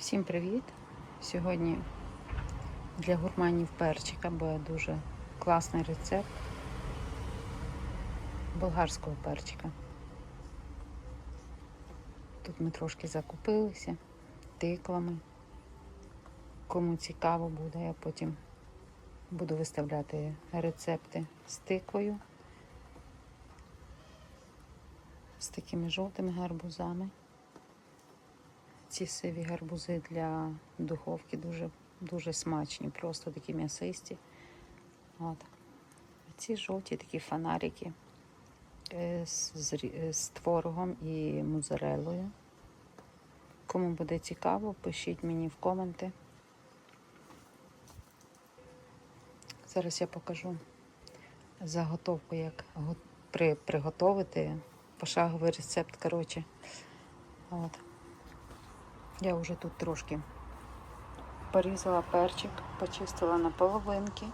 Всім привіт! Сьогодні для гурманів перчика буде дуже класний рецепт болгарського перчика. Тут ми трошки закупилися тиквами. Кому цікаво буде, я потім буду виставляти рецепти з тиквою, з такими жовтими гарбузами. Ці сиві гарбузи для духовки дуже, дуже смачні, просто такі м'ясисті. От. Ці жовті такі фонарики е, з, з, з творогом і музарелою. Кому буде цікаво, пишіть мені в коменти. Зараз я покажу заготовку, як при, приготувати пошаговий рецепт. Коротше. От. Я вже тут трошки порізала перчик, почистила на половинки.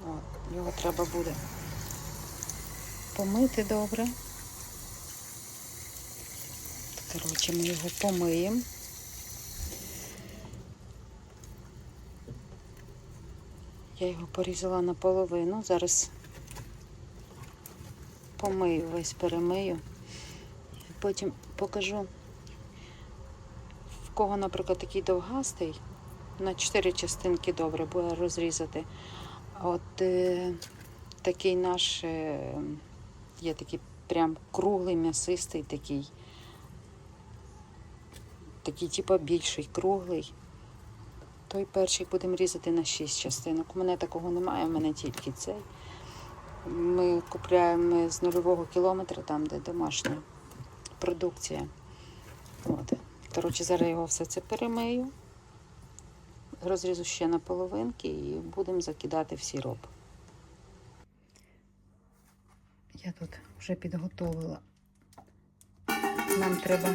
От, його треба буде помити добре. Коротше, ми його помиємо. Я його порізала на половину. Зараз помию, весь перемию. Потім покажу в кого, наприклад, такий довгастий, на чотири частинки добре буде розрізати. От е, такий наш е, є такий прям круглий, м'ясистий такий. Такий, типу, більший, круглий. Той перший будемо різати на 6 частинок. У мене такого немає, у мене тільки цей. Ми купляємо з нульового кілометра, там, де домашня продукція. От. Коротше, зараз його все це перемию, розрізу ще на половинки і будемо закидати в сироп. Я тут вже підготовила. Нам треба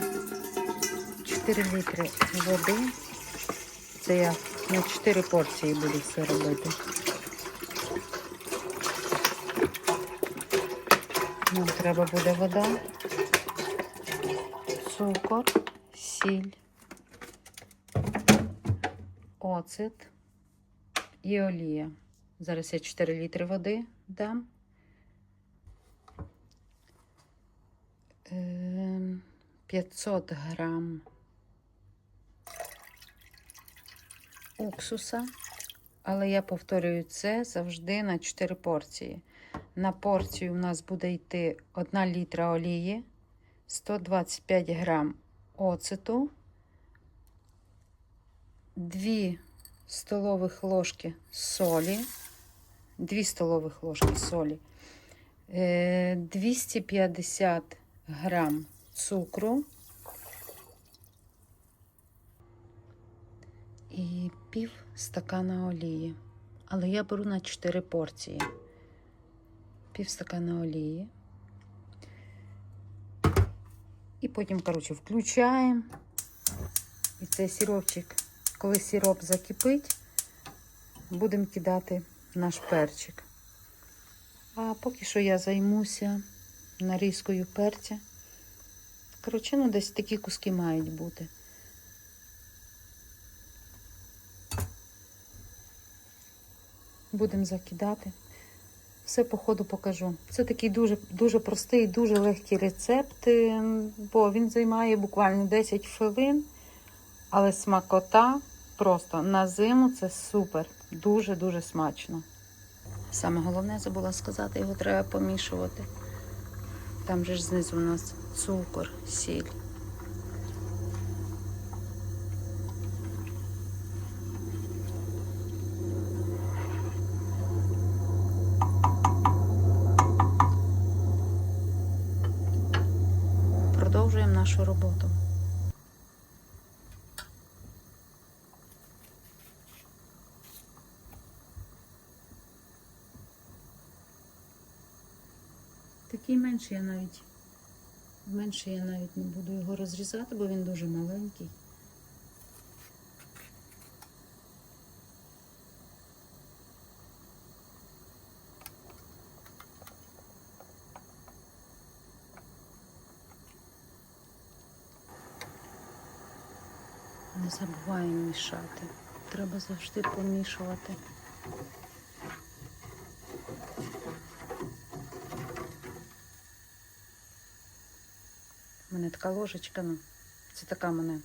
4 літри води. Це я на 4 порції буду все робити. Нам треба буде вода, цукор сіль, оцет і олія. Зараз я 4 літри води дам. Ем, 500 грам уксуса, але я повторюю це завжди на 4 порції. На порцію у нас буде йти 1 літра олії, 125 грам оцету, 2 столових ложки солі, 2 столових ложки солі, е, 250 грам цукру і пів стакана олії. Але я беру на 4 порції. Пів стакана олії. І потім, коротше, включаємо. І цей сиропчик, коли сироп закипить, будемо кидати наш перчик. А поки що я займуся нарізкою перця. Коротше, ну десь такі куски мають бути. Будемо закидати. Все по ходу покажу. Це такий дуже, дуже простий, дуже легкий рецепт, бо він займає буквально 10 хвилин, але смакота просто на зиму це супер. Дуже-дуже смачно. Саме головне забула сказати, його треба помішувати. Там же ж знизу у нас цукор, сіль. Нашу роботу. Такий менший я навіть менше я навіть не буду його розрізати, бо він дуже маленький. Забуваємо мішати. Треба завжди помішувати. У мене така ложечка, ну, це така мене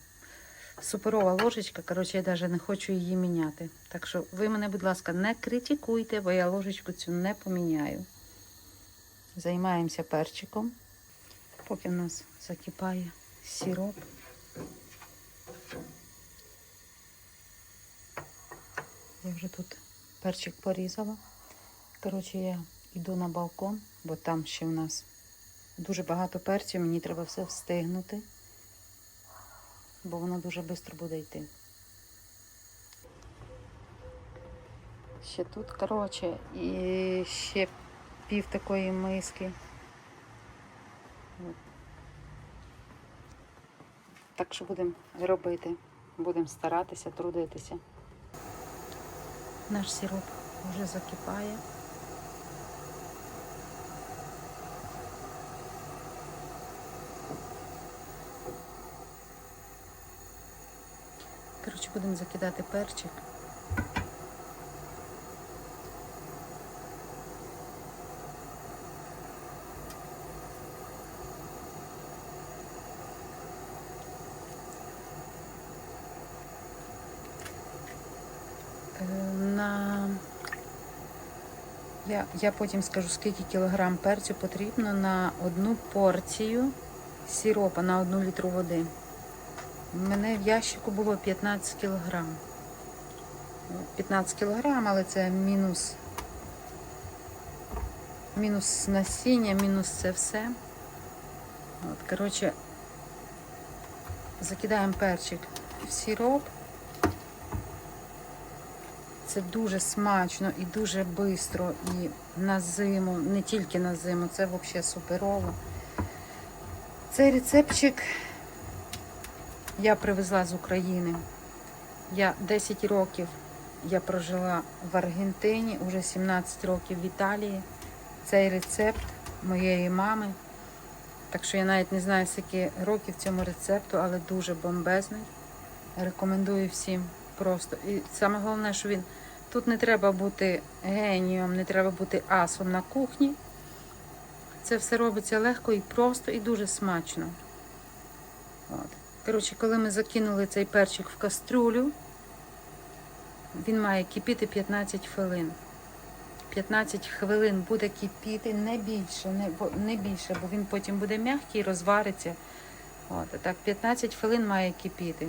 суперова ложечка. Коротше, я навіть не хочу її міняти. Так що ви мене, будь ласка, не критикуйте, бо я ложечку цю не поміняю. Займаємося перчиком, поки в нас закипає сироп. Я вже тут перчик порізала. Коротше, я йду на балкон, бо там ще в нас дуже багато перцю, мені треба все встигнути, бо воно дуже швидко буде йти. Ще тут, коротше, і ще пів такої миски. Так що будемо робити, будемо старатися, трудитися. Наш сироп вже закипає. Коротше, будемо закидати перчик. Я, я потім скажу, скільки кілограм перцю потрібно на одну порцію сиропа на одну літру води. У мене в ящику було 15 кілограм. 15 кілограм, але це мінус, мінус насіння, мінус це все. От, коротше, закидаємо перчик в сироп. Це дуже смачно і дуже швидко. І на зиму, не тільки на зиму, це взагалі суперово. Цей рецептчик я привезла з України. Я 10 років я прожила в Аргентині, уже 17 років в Італії. Цей рецепт моєї мами. Так що я навіть не знаю, скільки років цьому рецепту, але дуже бомбезний. Рекомендую всім просто. І саме головне, що він тут не треба бути генієм, не треба бути асом на кухні. Це все робиться легко і просто, і дуже смачно. От. Коротше, коли ми закинули цей перчик в кастрюлю, він має кипіти 15 хвилин. 15 хвилин буде кипіти, не більше, не, не більше, бо він потім буде м'який, розвариться. От, так 15 хвилин має кипіти.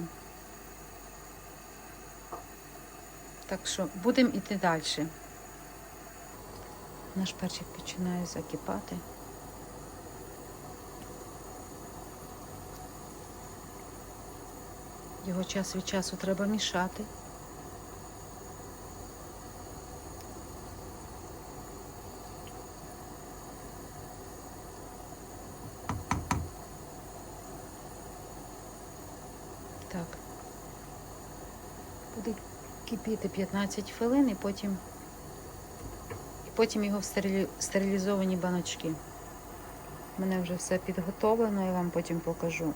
Так що будемо йти далі. Наш перчик починає закипати. Його час від часу треба мішати. Так. Буде кипіти 15 хвилин і потім, і потім його в стерилі- стерилізовані баночки. У мене вже все підготовлено, я вам потім покажу,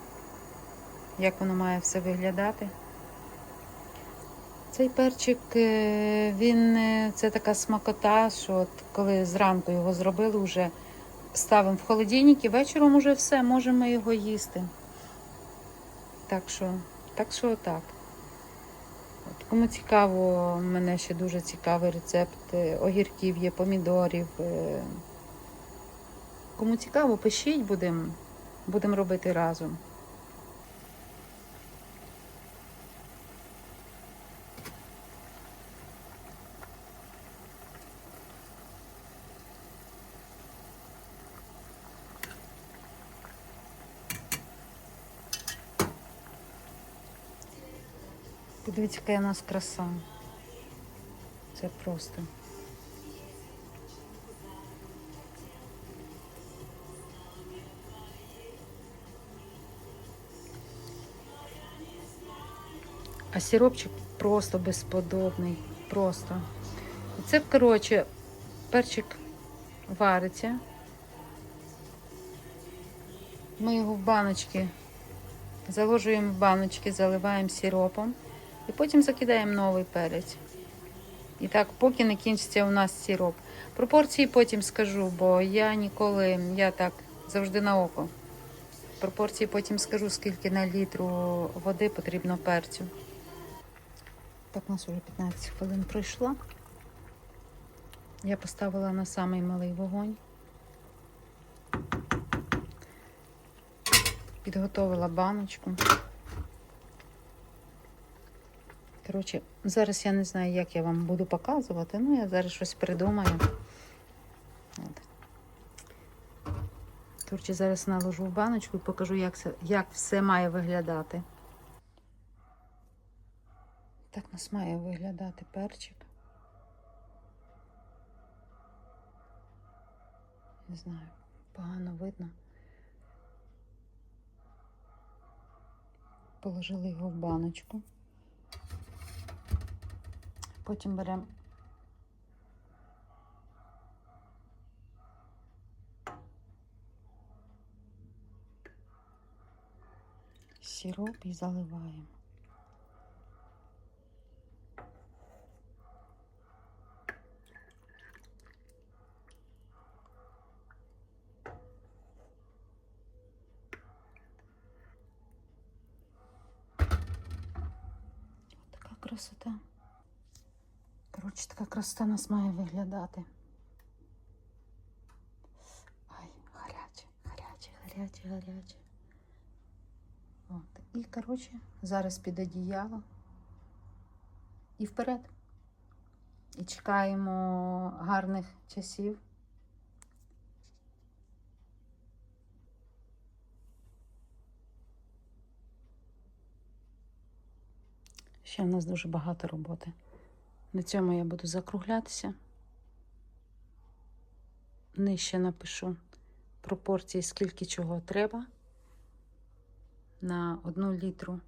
як воно має все виглядати. Цей перчик, е, він е, це така смакота, що от коли зранку його зробили, вже ставимо в холодильник і вечором уже все, можемо його їсти. Так що, так що так. От, кому цікаво, в мене ще дуже цікавий рецепт е, огірків є, помідорів. е. Кому цікаво, пишіть, будемо будем робити разом. Подивіться, яка у нас краса. Це просто. А сиропчик просто безподобний. Просто. Це, коротше, перчик вариться. Ми його в баночки Заложуємо в баночки, заливаємо сиропом і потім закидаємо новий перець. І так, поки не кінчиться у нас сироп. Пропорції потім скажу, бо я ніколи, я так завжди на око. Пропорції потім скажу, скільки на літру води потрібно перцю. Так, у нас вже 15 хвилин пройшло. Я поставила на самий малий вогонь. Підготовила баночку. Коротше, зараз я не знаю, як я вам буду показувати. Ну, я зараз щось придумаю. От. Коротше, зараз наложу в баночку і покажу, як, це, як все має виглядати. Так у нас має виглядати перчик. Не знаю, погано видно. Положили його в баночку. Потім беремо сироп і заливаємо. Ось така красота. Коротше, така красота у нас має виглядати. Ай, гаряче, гаряче, гаряче, гаряче. От. І, коротше, зараз під одіяло. І вперед. І чекаємо гарних часів. Ще в нас дуже багато роботи. На цьому я буду закруглятися. Нижче напишу пропорції, скільки чого треба на одну літру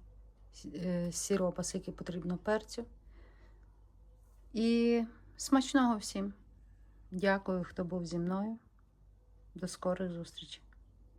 е, сиропа, скільки потрібно перцю. І смачного всім. Дякую, хто був зі мною. До скорих зустрічей.